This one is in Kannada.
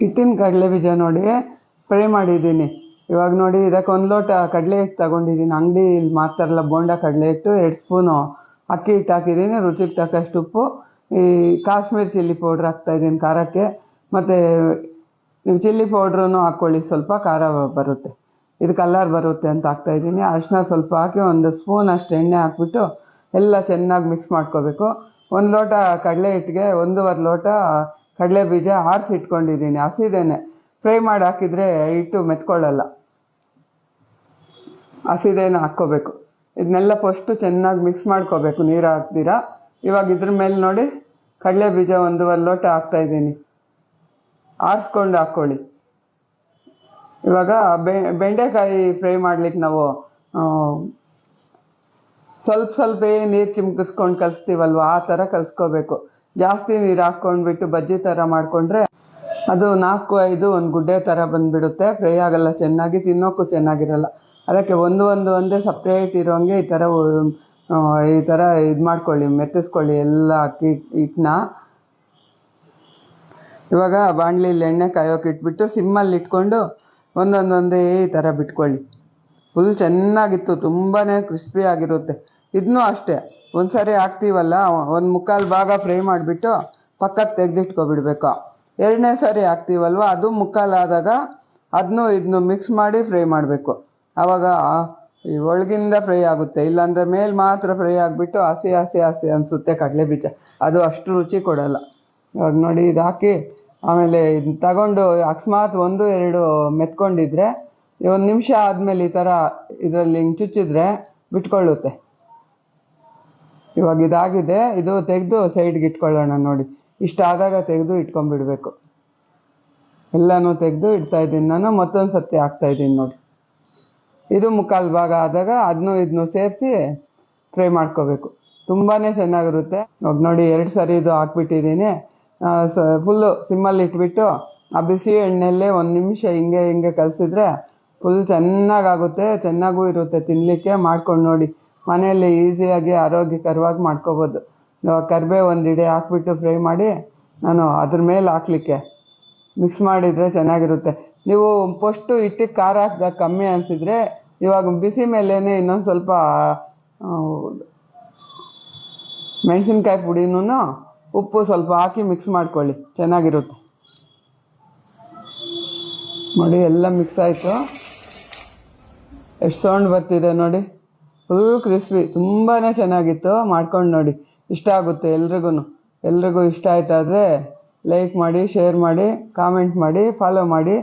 ಹಿಟ್ಟಿನ ಕಡಲೆ ಬೀಜ ನೋಡಿ ಫ್ರೈ ಮಾಡಿದ್ದೀನಿ. ಇವಾಗ ನೋಡಿ, ಇದಕ್ಕೆ ಒಂದು ಲೋಟ ಕಡಲೆ ಹಿಟ್ಟು ತಗೊಂಡಿದ್ದೀನಿ. ಅಂಗಡಿಯಲ್ಲಿ ಮಾರ್ತಾರಲ್ಲ, ಬೋಂಡ ಕಡಲೆ ಹಿಟ್ಟು, ಎರಡು ಸ್ಪೂನು ಅಕ್ಕಿ ಹಿಟ್ಟು ಹಾಕಿದ್ದೀನಿ, ರುಚಿಗೆ ತಕ್ಕಷ್ಟು ಉಪ್ಪು. ಈ ಕಾಶ್ಮೀರ್ ಚಿಲ್ಲಿ ಪೌಡ್ರ್ ಹಾಕ್ತಾಯಿದ್ದೀನಿ ಖಾರಕ್ಕೆ. ಮತ್ತು ನೀವು ಚಿಲ್ಲಿ ಪೌಡ್ರೂ ಹಾಕ್ಕೊಳ್ಳಿ, ಸ್ವಲ್ಪ ಖಾರ ಬರುತ್ತೆ. ಇದು ಕಲ್ಲರ್ ಬರುತ್ತೆ ಅಂತ ಹಾಕ್ತಾಯಿದ್ದೀನಿ ಅರಿಶಿನ ಸ್ವಲ್ಪ ಹಾಕಿ ಒಂದು ಸ್ಪೂನ್ ಅಷ್ಟು ಎಣ್ಣೆ ಹಾಕ್ಬಿಟ್ಟು ಎಲ್ಲ ಚೆನ್ನಾಗಿ ಮಿಕ್ಸ್ ಮಾಡ್ಕೋಬೇಕು. ಒಂದು ಲೋಟ ಕಡಲೆ ಹಿಟ್ಟಿಗೆ ಒಂದೂವರೆ ಲೋಟ ಕಡಲೆ ಬೀಜ ಆರಿಸಿ ಇಟ್ಕೊಂಡಿದ್ದೀನಿ, ಹಸಿದೇನೆ. ಫ್ರೈ ಮಾಡಿ ಹಾಕಿದರೆ ಹಿಟ್ಟು ಮೆತ್ಕೊಳ್ಳಲ್ಲ. ಹಸಿದೇನೆ ಹಾಕ್ಕೋಬೇಕು. ಇದನ್ನೆಲ್ಲ ಫಸ್ಟು ಚೆನ್ನಾಗಿ ಮಿಕ್ಸ್ ಮಾಡ್ಕೋಬೇಕು, ನೀರು ಹಾಕ್ತೀರಾ ಇವಾಗ ಇದ್ರ ಮೇಲೆ ನೋಡಿ, ಕಡಲೆ ಬೀಜ ಒಂದೂವರೆ ಲೋಟ ಹಾಕ್ತಾಯಿದ್ದೀನಿ ಆರಿಸ್ಕೊಂಡು ಹಾಕ್ಕೊಳ್ಳಿ. ಇವಾಗ ಬೆಂಡೆಕಾಯಿ ಫ್ರೈ ಮಾಡ್ಲಿಕ್ಕೆ ನಾವು ಸ್ವಲ್ಪ ಸ್ವಲ್ಪ ನೀರು ಚಿಮ್ಕಿಸ್ಕೊಂಡು ಕಲಿಸ್ತೀವಲ್ವ? ಆ ಥರ ಕಲಿಸ್ಕೋಬೇಕು. ಜಾಸ್ತಿ ನೀರು ಹಾಕ್ಕೊಂಡ್ಬಿಟ್ಟು ಬಜ್ಜಿ ಥರ ಮಾಡಿಕೊಂಡ್ರೆ ಅದು ನಾಲ್ಕು, ಐದು ಒಂದು ಗುಡ್ಡೆ ಥರ ಬಂದ್ಬಿಡುತ್ತೆ. ಫ್ರೈ ಆಗಲ್ಲ, ಚೆನ್ನಾಗಿ ತಿನ್ನೋಕ್ಕೂ ಚೆನ್ನಾಗಿರಲ್ಲ. ಅದಕ್ಕೆ ಒಂದು ಒಂದು, ಒಂದೇ ಸಪ್ರೇಟ್ ಇರೋಂಗೆ ಈ ಥರ ಈ ಥರ ಇದು ಮಾಡ್ಕೊಳ್ಳಿ, ಮೆತ್ತಿಸ್ಕೊಳ್ಳಿ ಎಲ್ಲ ಅಕ್ಕಿ ಹಿಟ್ಟನ್ನ ಇವಾಗ ಬಾಣಲಿಲಿ ಎಣ್ಣೆ ಕಾಯೋಕೆ ಇಟ್ಬಿಟ್ಟು ಸಿಮ್ಮಲ್ಲಿ ಇಟ್ಕೊಂಡು ಒಂದೊಂದೊಂದೇ ಈ ಥರ ಬಿಟ್ಕೊಳ್ಳಿ. ಫುಲ್ ಚೆನ್ನಾಗಿತ್ತು ತುಂಬಾ ಕ್ರಿಸ್ಪಿ ಆಗಿರುತ್ತೆ. ಇದನ್ನೂ ಅಷ್ಟೇ. ಒಂದು ಸಾರಿ ಹಾಕ್ತೀವಲ್ಲ, ಒಂದು ಮುಕ್ಕಾಲು ಭಾಗ ಫ್ರೈ ಮಾಡಿಬಿಟ್ಟು ಪಕ್ಕಕ್ಕೆ ತೆಗೆದಿಟ್ಕೊಬಿಡ್ಬೇಕು. ಎರಡನೇ ಸಾರಿ ಹಾಕ್ತೀವಲ್ವ, ಅದು ಮುಕ್ಕಾಲು ಆದಾಗ ಅದನ್ನೂ ಇದನ್ನು ಮಿಕ್ಸ್ ಮಾಡಿ ಫ್ರೈ ಮಾಡಬೇಕು. ಆವಾಗ ಈ ಒಳಗಿಂದ ಫ್ರೈ ಆಗುತ್ತೆ, ಇಲ್ಲಾಂದರೆ ಮೇಲೆ ಮಾತ್ರ ಫ್ರೈ ಆಗಿಬಿಟ್ಟು ಹಸಿ ಹಸಿ ಹಸಿ ಅನಿಸುತ್ತೆ ಕಡಲೆ ಬೀಜ. ಅದು ಅಷ್ಟು ರುಚಿ ಕೊಡಲ್ಲ. ಇವಾಗ ನೋಡಿ ಇದು ಹಾಕಿ, ಆಮೇಲೆ ಇದನ್ನ ತಗೊಂಡು ಅಕಸ್ಮಾತ್ ಒಂದು, ಎರಡು ಮೆತ್ಕೊಂಡಿದ್ರೆ, ಒಂದು ನಿಮಿಷ ಆದಮೇಲೆ ಈ ಥರ ಇದರಲ್ಲಿ ಹಿಂಗೆ ಚುಚ್ಚಿದ್ರೆ ಬಿಟ್ಕೊಳ್ಳುತ್ತೆ. ಇವಾಗ ಇದಾಗಿದೆ, ಇದು ತೆಗೆದು ಸೈಡ್ಗೆ ಇಟ್ಕೊಳ್ಳೋಣ ನೋಡಿ. ಇಷ್ಟ ಆದಾಗ ತೆಗೆದು ಇಟ್ಕೊಂಡ್ಬಿಡ್ಬೇಕು. ಎಲ್ಲನೂ ತೆಗೆದು ಇಡ್ತಾ ಇದ್ದೀನಿ ನಾನು, ಮತ್ತೊಂದು ಸತಿ ಹಾಕ್ತಾ ಇದ್ದೀನಿ ನೋಡಿ. ಇದು ಮುಕ್ಕಾಲು ಭಾಗ ಆದಾಗ ಅದನ್ನೂ ಇದನ್ನು ಸೇರಿಸಿ ಫ್ರೈ ಮಾಡ್ಕೋಬೇಕು. ತುಂಬಾ ಚೆನ್ನಾಗಿರುತ್ತೆ. ಇವಾಗ ನೋಡಿ ಎರಡು ಸರಿ ಇದು ಹಾಕ್ಬಿಟ್ಟಿದ್ದೀನಿ. ಫುಲ್ಲು ಸಿಮ್ಮಲ್ಲಿ ಇಟ್ಬಿಟ್ಟು ಆ ಬಿಸಿ ಎಣ್ಣೆಯಲ್ಲೇ ಒಂದು ನಿಮಿಷ ಹಿಂಗೆ ಹಿಂಗೆ ಕಲಸಿದ್ರೆ ಫುಲ್ ಚೆನ್ನಾಗಾಗುತ್ತೆ, ಚೆನ್ನಾಗೂ ಇರುತ್ತೆ ತಿನ್ನಲಿಕ್ಕೆ ಮಾಡ್ಕೊಂಡು ನೋಡಿ. ಮನೆಯಲ್ಲಿ ಈಸಿಯಾಗಿ ಆರೋಗ್ಯಕರವಾಗಿ ಮಾಡ್ಕೋಬೋದು. ಕರಿಬೇವು ಒಂದು ಇಡೆ ಹಾಕ್ಬಿಟ್ಟು ಫ್ರೈ ಮಾಡಿ ನಾನು ಅದ್ರ ಮೇಲೆ ಹಾಕ್ಲಿಕ್ಕೆ. ಮಿಕ್ಸ್ ಮಾಡಿದರೆ ಚೆನ್ನಾಗಿರುತ್ತೆ. ನೀವು ಫಸ್ಟು ಹಿಟ್ಟಿಗೆ ಖಾರ ಹಾಕಿದಾಗ ಕಮ್ಮಿ ಅನಿಸಿದ್ರೆ ಇವಾಗ ಬಿಸಿ ಮೇಲೇ ಇನ್ನೊಂದು ಸ್ವಲ್ಪ ಮೆಣಸಿನ್ಕಾಯಿ ಪುಡಿನೂ ಉಪ್ಪು ಸ್ವಲ್ಪ ಹಾಕಿ ಮಿಕ್ಸ್ ಮಾಡ್ಕೊಳ್ಳಿ. ಚೆನ್ನಾಗಿರುತ್ತೆ. ನೋಡಿ, ಎಲ್ಲ ಮಿಕ್ಸ್ ಆಯಿತು. ಎಷ್ಟು ಸೌಂಡ್ ಬರ್ತಿದೆ ನೋಡಿ. ಫುಲ್ ಕ್ರಿಸ್ಪಿ ತುಂಬಾ ಚೆನ್ನಾಗಿತ್ತು. ಮಾಡ್ಕೊಂಡು ನೋಡಿ. ಇಷ್ಟ ಆಗುತ್ತೆ ಎಲ್ರಿಗೂ. ಎಲ್ರಿಗೂ ಇಷ್ಟ ಆಯ್ತಾದರೆ ಲೈಕ್ ಮಾಡಿ ಶೇರ್ ಮಾಡಿ ಕಾಮೆಂಟ್ ಮಾಡಿ ಫಾಲೋ ಮಾಡಿ.